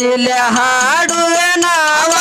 ಹರುಸಿಲೆ ಹಾಡುವೆ ನಾವ.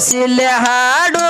ಹರುಸಿಲೆ ಹಾಡುವೆ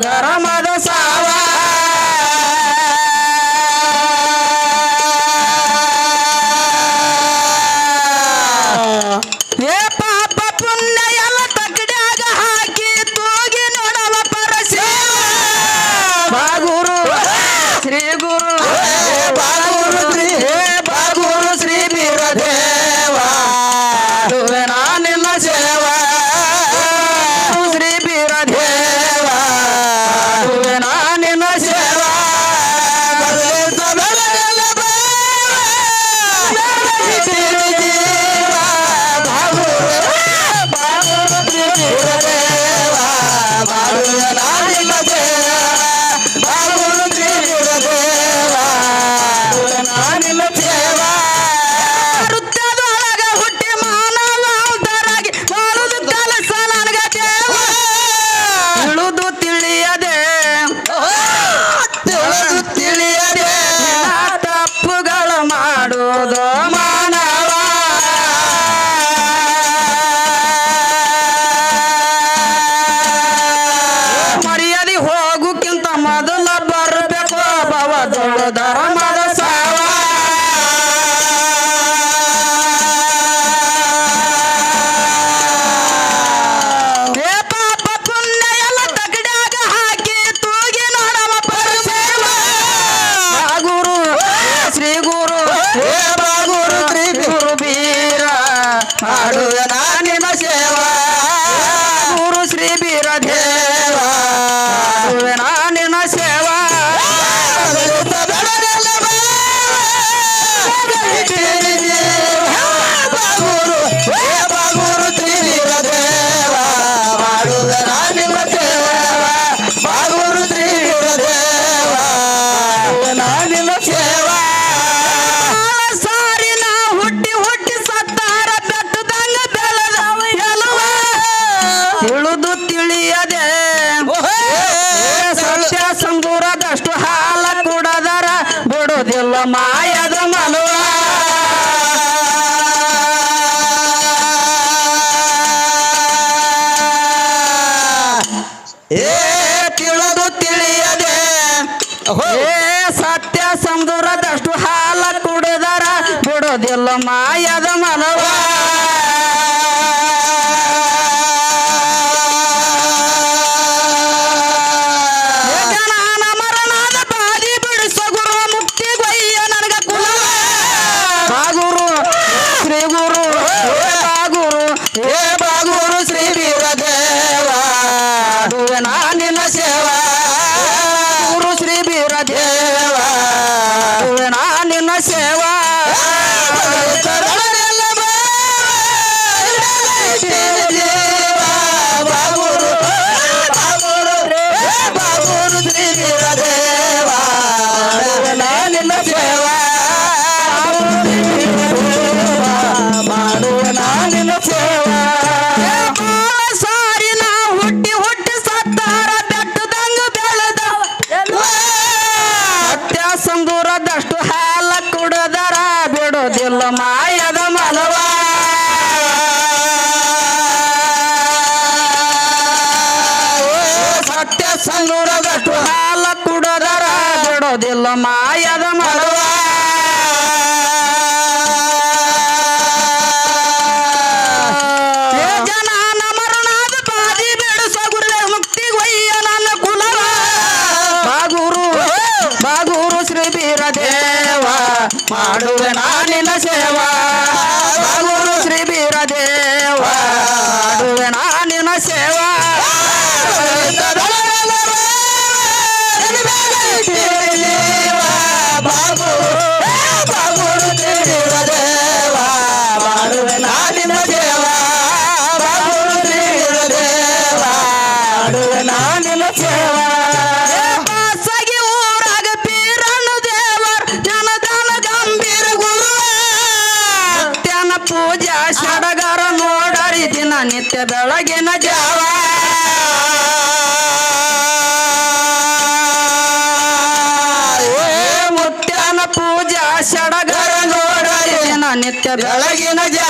ಧರ ಮಾಯದ ಮನುವ. ಏ ತಿಳಿದು ತಿಳಿಯದೆ. ಏ ಸತ್ಯ ಸಮುದ್ರದಷ್ಟು ಹಾಲ ಕುಡಿದರ ಬಿಡೋದಿಲ್ಲ ಮಾಯದ ಮನವ. ಭಗವಂತನ ಸೇವಾ. ಕಲ್ಲ ಮಾಯದ ಮನವ. ಸತ್ಯ ಸಂಗೂರ ಗಟ್ಟು ಹಾಲ ಕುಡದರ ಬಿಡೋದಿಲ್ಲ ಮಾಯದ ಬೆಳಗಿನ ಜಾವ. ಮುತ್ಯನ ಪೂಜಾ ಷಡಗರ ನೋಡ ನಿತ್ಯ ಬೆಳಗಿನ ಜಾವ.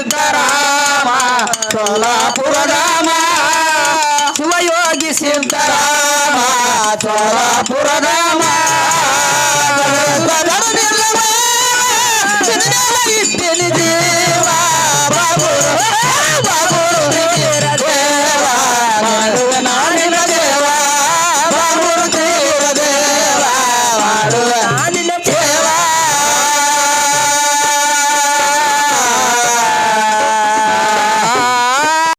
ಸಿದ್ಧರಾಮ ಸೋಲಾಪುರಧಾಮ ಶಿವಯೋಗಿ ಸಿದ್ಧರಾಮ ಸೋಲಾಪುರದ